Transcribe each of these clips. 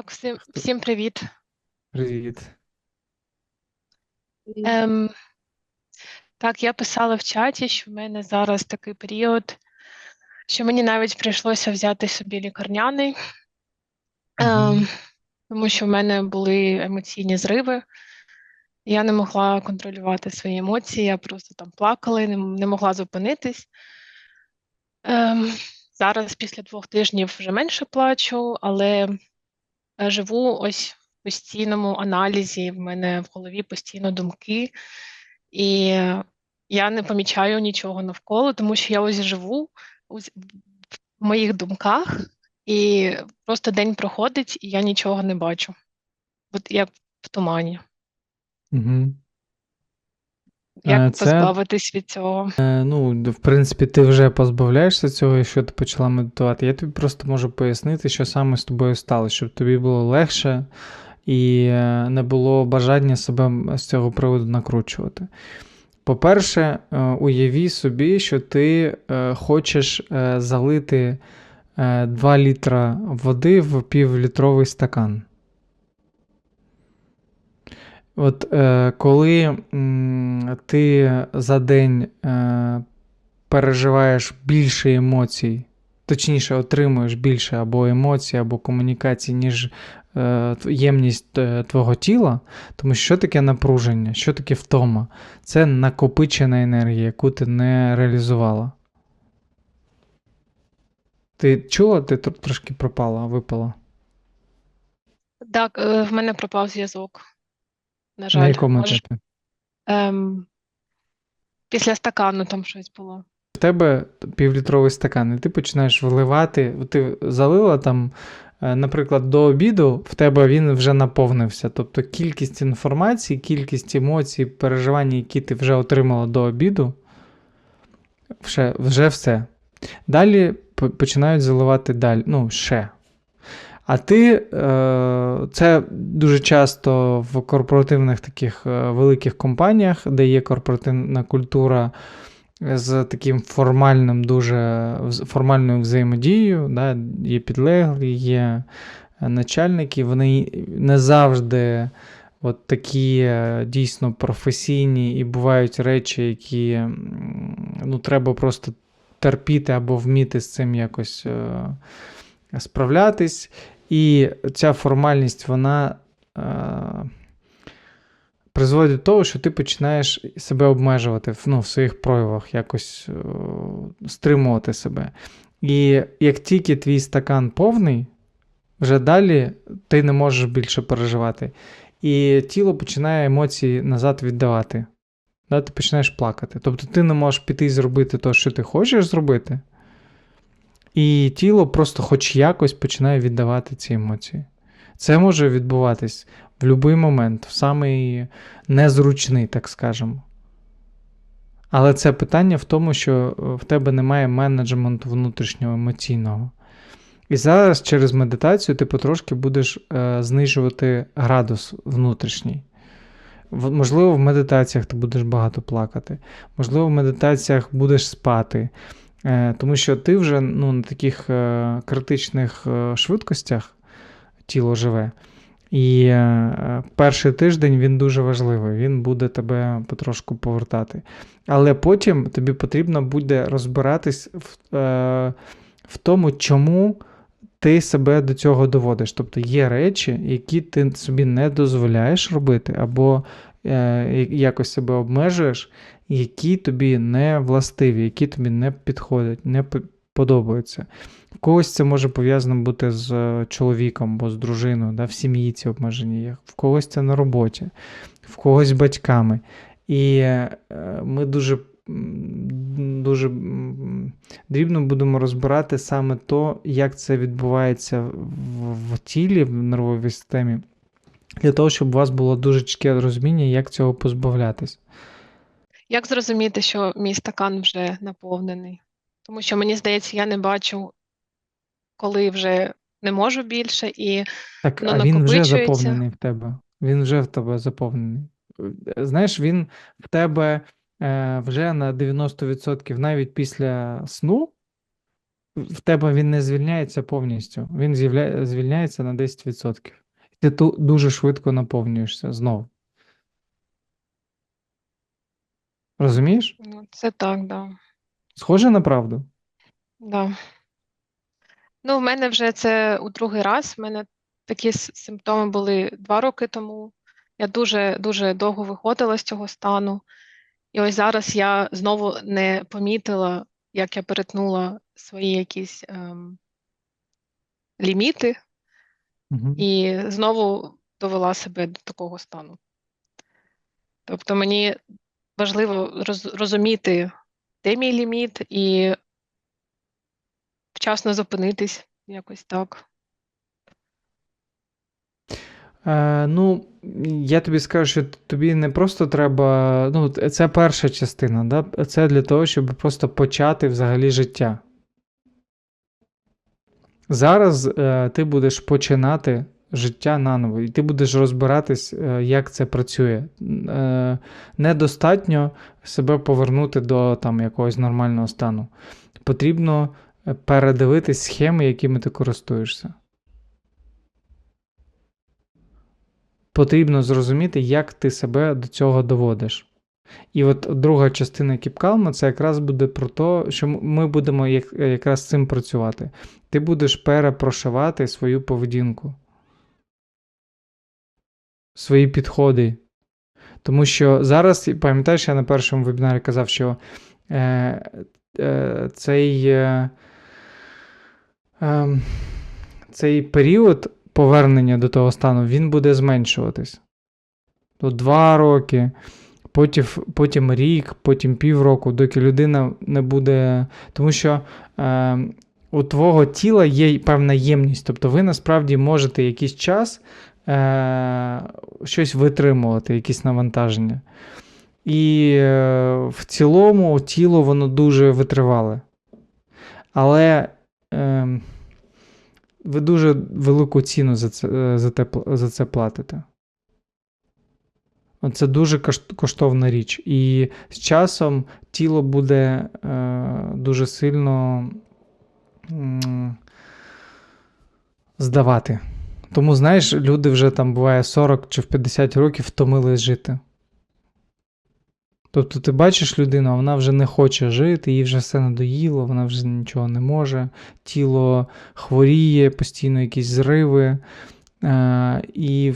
Так, всім, всім привіт. Привіт. Ем, так, я писала в чаті, що в мене зараз такий період, що мені навіть прийшлося взяти собі лікарняний, ем, тому що в мене були емоційні зриви. Я не могла контролювати свої емоції, я просто там плакала, і не, не могла зупинитись. Ем, зараз після двох тижнів вже менше плачу, але живу ось в постійному аналізі, в мене в голові постійно думки, і я не помічаю нічого навколо, тому що я ось живу ось в моїх думках, і просто день проходить, і я нічого не бачу. От як в тумані. Мгм. Як Е, Це, позбавитись від цього? е, ну, в принципі, ти вже позбавляєшся цього, якщо ти почала медитувати. Я тобі просто можу пояснити, що саме з тобою сталося, щоб тобі було легше і е, не було бажання себе з цього приводу накручувати. По-перше, уяві собі, що ти хочеш залити е, 2 літра води в півлітровий стакан. От е, коли м, ти за день е, переживаєш більше емоцій, точніше, отримуєш більше або емоцій, або комунікацій, ніж е, ємність е, твого тіла, тому що таке напруження, що таке втома? Це накопичена енергія, яку ти не реалізувала. Ти чула, ти тр- трошки пропала, випала. Так, е, в мене пропав зв'язок. На На жаль, якому може, етапі? ем, після стакану там щось було. В тебе півлітровий стакан, і ти починаєш вливати. Ти залила там, е, наприклад, до обіду, в тебе він вже наповнився. Тобто кількість інформації, кількість емоцій, переживань, які ти вже отримала до обіду, вже, вже все. Далі починають заливати далі, ну, ще. А ти, е, це дуже часто в корпоративних таких е, великих компаніях, де є корпоративна культура з таким формальним, дуже формальною взаємодією, да, є підлеглі, є начальники, вони не завжди от такі е, дійсно професійні, і бувають речі, які ну, треба просто терпіти або вміти з цим якось справлятись. І ця формальність, вона е, призводить до того, що ти починаєш себе обмежувати ну, в своїх проявах, якось е, стримувати себе. І як тільки твій стакан повний, вже далі ти не можеш більше переживати. І тіло починає емоції назад віддавати. Да, ти починаєш плакати. Тобто ти не можеш піти і зробити те, що ти хочеш зробити, і тіло просто хоч якось починає віддавати ці емоції. Це може відбуватись в будь-який момент, в самий незручний, так скажемо. Але це питання в тому, що е, в тебе немає менеджменту внутрішнього емоційного. І зараз через медитацію ти потрошки будеш е, знижувати градус внутрішній. В- Можливо, в медитаціях ти будеш багато плакати, можливо, в медитаціях будеш спати, тому що ти вже ну, на таких е, критичних е, швидкостях тіло живе. І е, перший тиждень він дуже важливий, він буде тебе потрошку повертати. Але потім тобі потрібно буде розбиратись в, е, в тому, чому ти себе до цього доводиш. Тобто є речі, які ти собі не дозволяєш робити, або е, якось себе обмежуєш, які тобі не властиві, які тобі не підходять, не подобаються. В когось це може пов'язано бути з е, чоловіком або з дружиною, да, в сім'ї ці обмеження є, в когось це на роботі, в когось батьками. І е, ми дуже, дуже дрібно будемо розбирати саме то, як це відбувається в, тілі, в нервовій системі, для того, щоб у вас було дуже чітке розуміння, як цього позбавлятись. Як зрозуміти, що мій стакан вже наповнений? Тому що мені здається, я не бачу, коли вже не можу більше, і Так, воно а він вже заповнений в тебе. Він вже в тебе заповнений. Е, Знаєш, він в тебе е, вже на 90% навіть після сну в тебе він не звільняється повністю. Він звільняється на 10%. Ти ту дуже швидко наповнюєшся знову. Розумієш? Ну, це так, да. Схоже на правду? Да. Ну, в мене вже це у другий раз. В мене такі симптоми були два роки тому. Я дуже дуже довго виходила з цього стану. І ось зараз я знову не помітила, як я перетнула свої якісь ем, ліміти Угу. і знову довела себе до такого стану. Тобто мені важливо роз- розуміти, де мій ліміт, і вчасно зупинитись якось так. Е, ну, я тобі скажу, що тобі не просто треба. Ну, це перша частина, да? це для того, щоб просто почати взагалі життя. Зараз е, ти будеш починати життя наново, і ти будеш розбиратись, е, як це працює. Е, недостатньо себе повернути до там, якогось нормального стану. Потрібно е, передивитись схеми, якими ти користуєшся. Потрібно зрозуміти, як ти себе до цього доводиш. І от друга частина Кіпкалма це якраз буде про те, що ми будемо як- якраз з цим працювати. Ти будеш перепрошивати свою поведінку, свої підходи. Тому що зараз, пам'ятаєш, я на першому вебінарі казав, що е, е, цей, е, е, цей період повернення до того стану, він буде зменшуватись. То два роки, потім, потім рік, потім півроку, доки людина не буде. Тому що е, у твого тіла є певна ємність. Тобто ви насправді можете якийсь час е, щось витримувати, якісь навантаження. І е, в цілому тіло воно дуже витривале. Але е, ви дуже велику ціну за це, е, за те, за це платите. Це дуже коштовна річ. І з часом тіло буде е, дуже сильно м, здавати. Тому, знаєш, люди вже там буває 40 чи в 50 років втомились жити. Тобто ти бачиш людину, а вона вже не хоче жити, їй вже все надоїло, вона вже нічого не може, тіло хворіє, постійно якісь зриви, е, і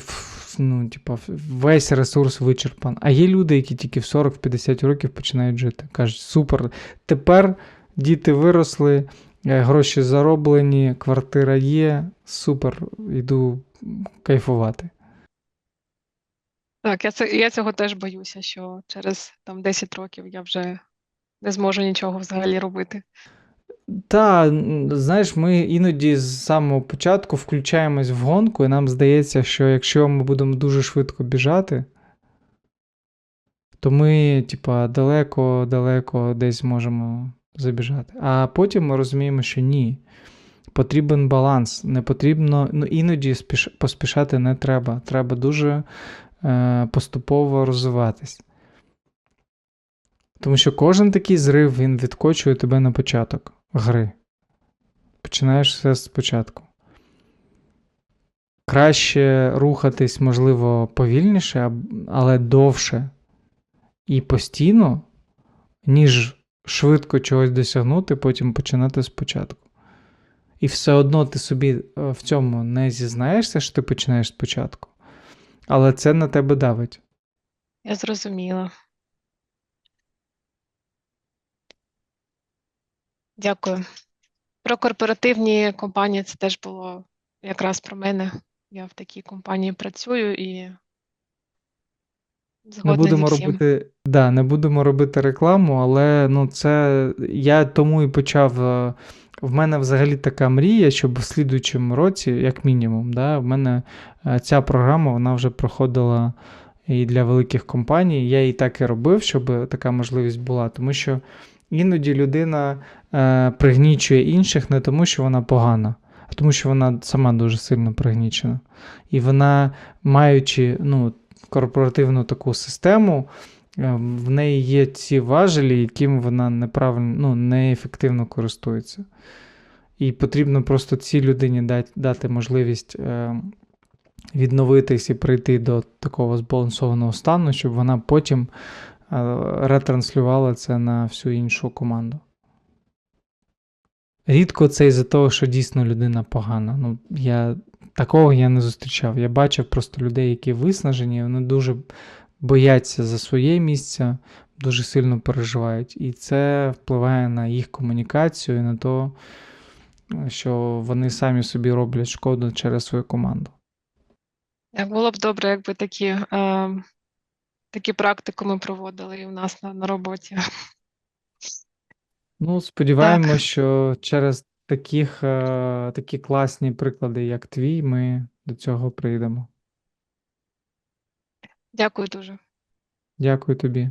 ну, типа, весь ресурс вичерпан. А є люди, які тільки в 40-50 років починають жити. Кажуть, супер, тепер діти виросли, гроші зароблені, квартира є, супер, йду кайфувати. Так, я, це, я цього теж боюся, що через там 10 років я вже не зможу нічого взагалі робити. Та, м, знаєш, ми іноді з самого початку включаємось в гонку, і нам здається, що якщо ми будемо дуже швидко біжати, то ми, типа, далеко-далеко десь можемо забіжати. А потім ми розуміємо, що ні. Потрібен баланс. Не потрібно, ну іноді спіш, поспішати не треба. Треба дуже е, поступово розвиватись. Тому що кожен такий зрив він відкочує тебе на початок гри. Починаєш все спочатку. Краще рухатись, можливо, повільніше, але довше і постійно, ніж швидко чогось досягнути, потім починати спочатку. І все одно ти собі е, в цьому не зізнаєшся, що ти починаєш спочатку. Але це на тебе давить. Я зрозуміла. Дякую. Про корпоративні компанії це теж було якраз про мене. Я в такій компанії працюю і Не згодна зі будемо всім. робити, да, не будемо робити рекламу, але ну, це я тому і почав. е, В мене взагалі така мрія, щоб в слідуючому році, як мінімум, да, в мене е, ця програма вона вже проходила і для великих компаній. Я і так і робив, щоб така можливість була. Тому що іноді людина е, пригнічує інших не тому, що вона погана, а тому, що вона сама дуже сильно пригнічена. І вона, маючи ну, корпоративну таку систему, е, в неї є ці важелі, яким вона неправильно, ну, неефективно користується. І потрібно просто цій людині дати, дати можливість е, відновитись і прийти до такого збалансованого стану, щоб вона потім е, ретранслювала це на всю іншу команду. Рідко це із-за того, що дійсно людина погана. Ну, я, такого я не зустрічав. Я бачив просто людей, які виснажені, вони дуже бояться за своє місце, дуже сильно переживають. І це впливає на їх комунікацію і на те, що вони самі собі роблять шкоду через свою команду. Було б добре, якби такі, е, такі практикуми проводили і у нас на, на роботі. Ну, сподіваємось, що через таких, е, такі класні приклади, як твій, ми до цього прийдемо. Дякую дуже. Дякую тобі.